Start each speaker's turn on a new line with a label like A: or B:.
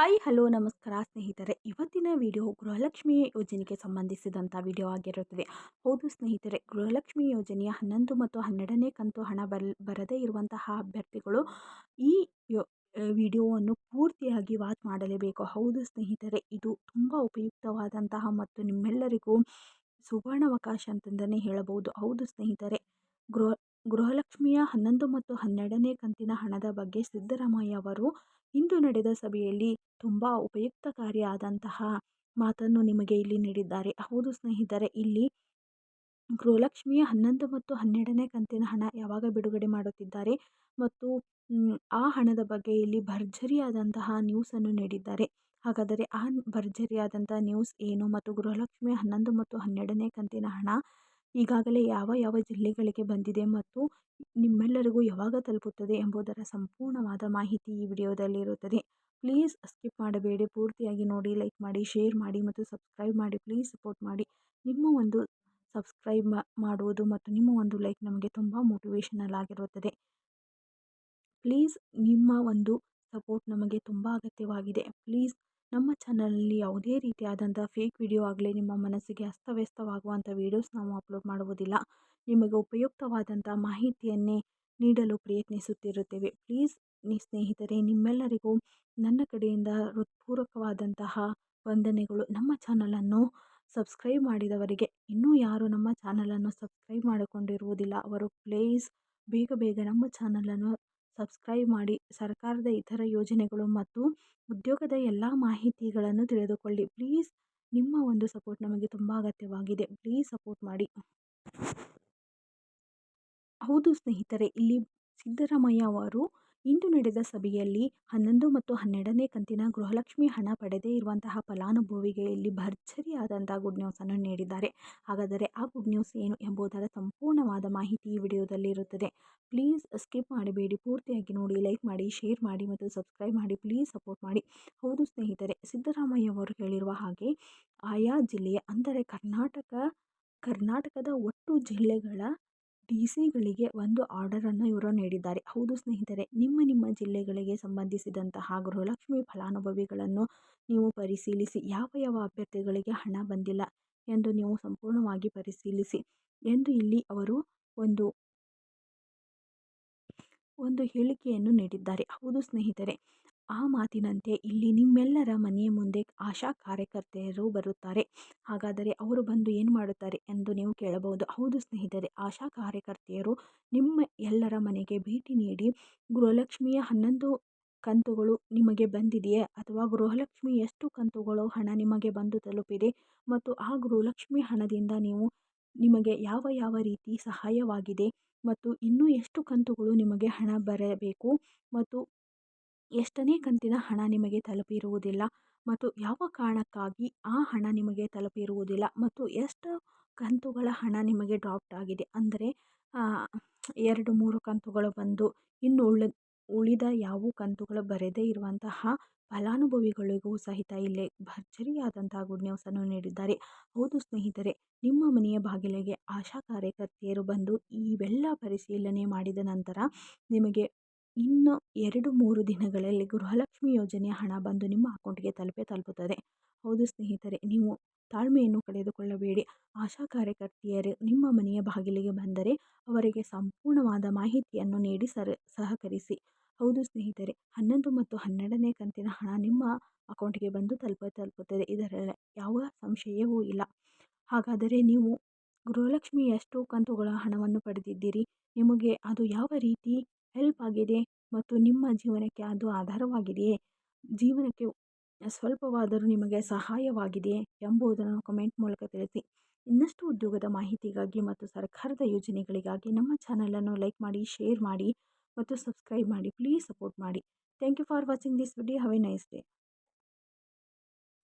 A: Hi, hello, ನಮಸ್ಕಾರ ಸ್ನೇಹಿತರೆ. ಇವತ್ತಿನ ವಿಡಿಯೋ ಗೃಹಲಕ್ಷ್ಮಿ ಯೋಜನೆಗೆ ಸಂಬಂಧಿಸಿದಂಥ ವಿಡಿಯೋ ಆಗಿರುತ್ತದೆ. ಹೌದು ಸ್ನೇಹಿತರೆ, ಗೃಹಲಕ್ಷ್ಮಿ ಯೋಜನೆಯ ಹನ್ನೊಂದು ಮತ್ತು ಹನ್ನೆರಡನೇ ಕಂತು ಹಣ ಬರ್, ಬರದೇ ಇರುವಂತಹ ಅಭ್ಯರ್ಥಿಗಳು ಈ ಯೋ ವಿಡಿಯೋವನ್ನು ಪೂರ್ತಿಯಾಗಿ ವಾಚ್ ಮಾಡಲೇಬೇಕು. ಹೌದು ಸ್ನೇಹಿತರೆ, ಇದು ತುಂಬ ಉಪಯುಕ್ತವಾದಂತಹ ಮತ್ತು ನಿಮ್ಮೆಲ್ಲರಿಗೂ ಸುವರ್ಣಾವಕಾಶ ಅಂತಂದೇ ಹೇಳಬಹುದು. ಹೌದು ಸ್ನೇಹಿತರೆ, ಗೃಹ, ಗೃಹಲಕ್ಷ್ಮಿಯ ಹನ್ನೊಂದು ಮತ್ತು ಹನ್ನೆರಡನೇ ಕಂತಿನ ಹಣದ ಬಗ್ಗೆ ಸಿದ್ದರಾಮಯ್ಯ ಅವರು ಇಂದು ನಡೆದ ಸಭೆಯಲ್ಲಿ ತುಂಬ ಉಪಯುಕ್ತಕಾರಿಯಾದಂತಹ ಮಾತನ್ನು ನಿಮಗೆ ಇಲ್ಲಿ ನೀಡಿದ್ದಾರೆ. ಹೌದು ಸ್ನೇಹಿತರೆ, ಇಲ್ಲಿ ಗೃಹಲಕ್ಷ್ಮಿಯ ಹನ್ನೊಂದು ಮತ್ತು ಹನ್ನೆರಡನೇ ಕಂತಿನ ಹಣ ಯಾವಾಗ ಬಿಡುಗಡೆ ಮಾಡುತ್ತಿದ್ದಾರೆ ಮತ್ತು ಆ ಹಣದ ಬಗ್ಗೆ ಇಲ್ಲಿ ಭರ್ಜರಿಯಾದಂತಹ ನ್ಯೂಸನ್ನು ನೀಡಿದ್ದಾರೆ. ಹಾಗಾದರೆ ಆ ಭರ್ಜರಿಯಾದಂಥ ನ್ಯೂಸ್ ಏನು ಮತ್ತು ಗೃಹಲಕ್ಷ್ಮಿಯ ಹನ್ನೊಂದು ಮತ್ತು ಹನ್ನೆರಡನೇ ಕಂತಿನ ಹಣ ಈಗಾಗಲೇ ಯಾವ ಯಾವ ಜಿಲ್ಲೆಗಳಿಗೆ ಬಂದಿದೆ ಮತ್ತು ನಿಮ್ಮೆಲ್ಲರಿಗೂ ಯಾವಾಗ ತಲುಪುತ್ತದೆ ಎಂಬುದರ ಸಂಪೂರ್ಣವಾದ ಮಾಹಿತಿ ಈ ವಿಡಿಯೋದಲ್ಲಿರುತ್ತದೆ. ಪ್ಲೀಸ್ ಸ್ಕಿಪ್ ಮಾಡಬೇಡಿ, ಪೂರ್ತಿಯಾಗಿ ನೋಡಿ, ಲೈಕ್ ಮಾಡಿ, ಶೇರ್ ಮಾಡಿ ಮತ್ತು ಸಬ್ಸ್ಕ್ರೈಬ್ ಮಾಡಿ, ಪ್ಲೀಸ್ ಸಪೋರ್ಟ್ ಮಾಡಿ. ನಿಮ್ಮ ಒಂದು ಸಬ್ಸ್ಕ್ರೈಬ್ ಮಾಡುವುದು ಮತ್ತು ನಿಮ್ಮ ಒಂದು ಲೈಕ್ ನಮಗೆ ತುಂಬ ಮೋಟಿವೇಶನಲ್ ಆಗಿರುತ್ತದೆ. ಪ್ಲೀಸ್ ನಿಮ್ಮ ಒಂದು ಸಪೋರ್ಟ್ ನಮಗೆ ತುಂಬ ಅಗತ್ಯವಾಗಿದೆ. ಪ್ಲೀಸ್ ನಮ್ಮ ಚಾನಲಲ್ಲಿ ಯಾವುದೇ ರೀತಿಯಾದಂಥ ಫೇಕ್ ವಿಡಿಯೋ ಆಗಲಿ, ನಿಮ್ಮ ಮನಸ್ಸಿಗೆ ಅಸ್ತವ್ಯಸ್ತವಾಗುವಂಥ ವೀಡಿಯೋಸ್ ನಾವು ಅಪ್ಲೋಡ್ ಮಾಡುವುದಿಲ್ಲ. ನಿಮಗೆ ಉಪಯುಕ್ತವಾದಂಥ ಮಾಹಿತಿಯನ್ನೇ ನೀಡಲು ಪ್ರಯತ್ನಿಸುತ್ತಿರುತ್ತೇವೆ. ಪ್ಲೀಸ್ ಸ್ನೇಹಿತರೆ, ನಿಮ್ಮೆಲ್ಲರಿಗೂ ನನ್ನ ಕಡೆಯಿಂದ ಹೃತ್ಪೂರ್ವಕವಾದಂತಹ ವಂದನೆಗಳು. ನಮ್ಮ ಚಾನಲನ್ನು ಸಬ್ಸ್ಕ್ರೈಬ್ ಮಾಡಿದವರಿಗೆ, ಇನ್ನೂ ಯಾರು ನಮ್ಮ ಚಾನಲನ್ನು ಸಬ್ಸ್ಕ್ರೈಬ್ ಮಾಡಿಕೊಂಡಿರುವುದಿಲ್ಲ, ಅವರು ಪ್ಲೀಸ್ ಬೇಗ ಬೇಗ ನಮ್ಮ ಚಾನಲನ್ನು ಸಬ್ಸ್ಕ್ರೈಬ್ ಮಾಡಿ ಸರ್ಕಾರದ ಇತರ ಯೋಜನೆಗಳು ಮತ್ತು ಉದ್ಯೋಗದ ಎಲ್ಲ ಮಾಹಿತಿಗಳನ್ನು ತಿಳಿದುಕೊಳ್ಳಿ. ಪ್ಲೀಸ್ ನಿಮ್ಮ ಒಂದು ಸಪೋರ್ಟ್ ನಮಗೆ ತುಂಬ ಅಗತ್ಯವಾಗಿದೆ. ಪ್ಲೀಸ್ ಸಪೋರ್ಟ್ ಮಾಡಿ. ಹೌದು ಸ್ನೇಹಿತರೆ, ಇಲ್ಲಿ ಸಿದ್ದರಾಮಯ್ಯ ಅವರು ಇಂದು ನಡೆದ ಸಭೆಯಲ್ಲಿ ಹನ್ನೊಂದು ಮತ್ತು ಹನ್ನೆರಡನೇ ಕಂತಿನ ಗೃಹಲಕ್ಷ್ಮಿ ಹಣ ಪಡೆದೇ ಇರುವಂತಹ ಫಲಾನುಭವಿಗೆ ಇಲ್ಲಿ ಭರ್ಜರಿಯಾದಂಥ ಗುಡ್ ನ್ಯೂಸನ್ನು ನೀಡಿದ್ದಾರೆ. ಹಾಗಾದರೆ ಆ ಗುಡ್ ನ್ಯೂಸ್ ಏನು ಎಂಬುದರ ಸಂಪೂರ್ಣವಾದ ಮಾಹಿತಿ ಈ ವಿಡಿಯೋದಲ್ಲಿ ಇರುತ್ತದೆ. ಪ್ಲೀಸ್ ಸ್ಕಿಪ್ ಮಾಡಬೇಡಿ, ಪೂರ್ತಿಯಾಗಿ ನೋಡಿ ಲೈಕ್ ಮಾಡಿ ಶೇರ್ ಮಾಡಿ ಮತ್ತು ಸಬ್ಸ್ಕ್ರೈಬ್ ಮಾಡಿ ಪ್ಲೀಸ್ ಸಪೋರ್ಟ್ ಮಾಡಿ. ಹೌದು ಸ್ನೇಹಿತರೆ, ಸಿದ್ದರಾಮಯ್ಯ ಅವರು ಹೇಳಿರುವ ಹಾಗೆ ಆಯಾ ಜಿಲ್ಲೆಯ ಅಂದರೆ ಕರ್ನಾಟಕ, ಕರ್ನಾಟಕದ ಒಟ್ಟು ಜಿಲ್ಲೆಗಳ ಡಿ ಸಿಗಳಿಗೆ ಒಂದು ಆರ್ಡರನ್ನು ಇವರು ನೀಡಿದ್ದಾರೆ. ಹೌದು ಸ್ನೇಹಿತರೆ, ನಿಮ್ಮ ನಿಮ್ಮ ಜಿಲ್ಲೆಗಳಿಗೆ ಸಂಬಂಧಿಸಿದಂತಹ ಗೃಹಲಕ್ಷ್ಮಿ ಫಲಾನುಭವಿಗಳನ್ನು ನೀವು ಪರಿಶೀಲಿಸಿ. ಯಾವ ಯಾವ ಅಭ್ಯರ್ಥಿಗಳಿಗೆ ಹಣ ಬಂದಿಲ್ಲ ಎಂದು ನೀವು ಸಂಪೂರ್ಣವಾಗಿ ಪರಿಶೀಲಿಸಿ ಎಂದು ಇಲ್ಲಿ ಅವರು ಒಂದು ಒಂದು ಹೇಳಿಕೆಯನ್ನು ನೀಡಿದ್ದಾರೆ. ಹೌದು ಸ್ನೇಹಿತರೆ ಆ ಮಾತಿನಂತೆ ಇಲ್ಲಿ ನಿಮ್ಮೆಲ್ಲರ ಮನೆಯ ಮುಂದೆ ಆಶಾ ಕಾರ್ಯಕರ್ತೆಯರು ಬರುತ್ತಾರೆ. ಹಾಗಾದರೆ ಅವರು ಬಂದು ಏನು ಮಾಡುತ್ತಾರೆ ಎಂದು ನೀವು ಕೇಳಬಹುದು. ಹೌದು ಸ್ನೇಹಿತರೆ, ಆಶಾ ಕಾರ್ಯಕರ್ತೆಯರು ನಿಮ್ಮ ಎಲ್ಲರ ಮನೆಗೆ ಭೇಟಿ ನೀಡಿ ಗೃಹಲಕ್ಷ್ಮಿಯ ಹನ್ನೊಂದು ಕಂತುಗಳು ನಿಮಗೆ ಬಂದಿದೆಯೇ ಅಥವಾ ಗೃಹಲಕ್ಷ್ಮಿ ಎಷ್ಟು ಕಂತುಗಳು ಹಣ ನಿಮಗೆ ಬಂದು ತಲುಪಿದೆ ಮತ್ತು ಆ ಗೃಹಲಕ್ಷ್ಮಿ ಹಣದಿಂದ ನೀವು ನಿಮಗೆ ಯಾವ ಯಾವ ರೀತಿ ಸಹಾಯವಾಗಿದೆ ಮತ್ತು ಇನ್ನೂ ಎಷ್ಟು ಕಂತುಗಳು ನಿಮಗೆ ಹಣ ಬರಬೇಕು ಮತ್ತು ಎಷ್ಟನೇ ಕಂತಿನ ಹಣ ನಿಮಗೆ ತಲುಪಿರುವುದಿಲ್ಲ ಮತ್ತು ಯಾವ ಕಾರಣಕ್ಕಾಗಿ ಆ ಹಣ ನಿಮಗೆ ತಲುಪಿರುವುದಿಲ್ಲ ಮತ್ತು ಎಷ್ಟು ಕಂತುಗಳ ಹಣ ನಿಮಗೆ ಡ್ರಾಪ್ಡ್ ಆಗಿದೆ ಅಂದರೆ ಎರಡು ಮೂರು ಕಂತುಗಳು ಬಂದು ಇನ್ನು ಉಳಿ ಉಳಿದ ಯಾವ ಕಂತುಗಳು ಬರದೇ ಇರುವಂತಹ ಫಲಾನುಭವಿಗಳಿಗೂ ಸಹಿತ ಇಲ್ಲೇ ಭರ್ಜರಿಯಾದಂತಹ ಗುಡ್ ನ್ಯೂಸನ್ನು ನೀಡಿದ್ದಾರೆ. ಹೌದು ಸ್ನೇಹಿತರೆ, ನಿಮ್ಮ ಮನೆಯ ಬಾಗಿಲಿಗೆ ಆಶಾ ಕಾರ್ಯಕರ್ತೆಯರು ಬಂದು ಇವೆಲ್ಲ ಪರಿಶೀಲನೆ ಮಾಡಿದ ನಂತರ ನಿಮಗೆ ಇನ್ನು ಎರಡು ಮೂರು ದಿನಗಳಲ್ಲಿ ಗೃಹಲಕ್ಷ್ಮಿ ಯೋಜನೆಯ ಹಣ ಬಂದು ನಿಮ್ಮ ಅಕೌಂಟ್ಗೆ ತಲುಪೇ ತಲುಪುತ್ತದೆ. ಹೌದು ಸ್ನೇಹಿತರೆ, ನೀವು ತಾಳ್ಮೆಯನ್ನು ಕಳೆದುಕೊಳ್ಳಬೇಡಿ. ಆಶಾ ಕಾರ್ಯಕರ್ತೆಯರು ನಿಮ್ಮ ಮನೆಯ ಬಾಗಿಲಿಗೆ ಬಂದರೆ ಅವರಿಗೆ ಸಂಪೂರ್ಣವಾದ ಮಾಹಿತಿಯನ್ನು ನೀಡಿ ಸರ, ಸಹಕರಿಸಿ. ಹೌದು ಸ್ನೇಹಿತರೆ, ಹನ್ನೊಂದು ಮತ್ತು ಹನ್ನೆರಡನೇ ಕಂತಿನ ಹಣ ನಿಮ್ಮ ಅಕೌಂಟ್ಗೆ ಬಂದು ತಲುಪ ತಲುಪುತ್ತದೆ. ಇದರ ಯಾವ ಸಂಶಯವೂ ಇಲ್ಲ. ಹಾಗಾದರೆ ನೀವು ಗೃಹಲಕ್ಷ್ಮಿ ಎಷ್ಟು ಕಂತುಗಳ ಹಣವನ್ನು ಪಡೆದಿದ್ದೀರಿ? ನಿಮಗೆ ಅದು ಯಾವ ರೀತಿ ಹೆಲ್ಪ್ ಆಗಿದೆ ಮತ್ತು ನಿಮ್ಮ ಜೀವನಕ್ಕೆ ಅದು ಆಧಾರವಾಗಿದೆಯೇ ಜೀವನಕ್ಕೆ ಸ್ವಲ್ಪವಾದರೂ ನಿಮಗೆ ಸಹಾಯವಾಗಿದೆಯೇ ಎಂಬುದನ್ನು ಕಮೆಂಟ್ ಮೂಲಕ ತಿಳಿಸಿ. ಇನ್ನಷ್ಟು ಉದ್ಯೋಗದ ಮಾಹಿತಿಗಾಗಿ ಮತ್ತು ಸರ್ಕಾರದ ಯೋಜನೆಗಳಿಗಾಗಿ ನಮ್ಮ ಚಾನಲನ್ನು ಲೈಕ್ ಮಾಡಿ, ಶೇರ್ ಮಾಡಿ ಮತ್ತು ಸಬ್ಸ್ಕ್ರೈಬ್ ಮಾಡಿ. ಪ್ಲೀಸ್ ಸಪೋರ್ಟ್ ಮಾಡಿ. Thank you for watching this video. Have a nice day.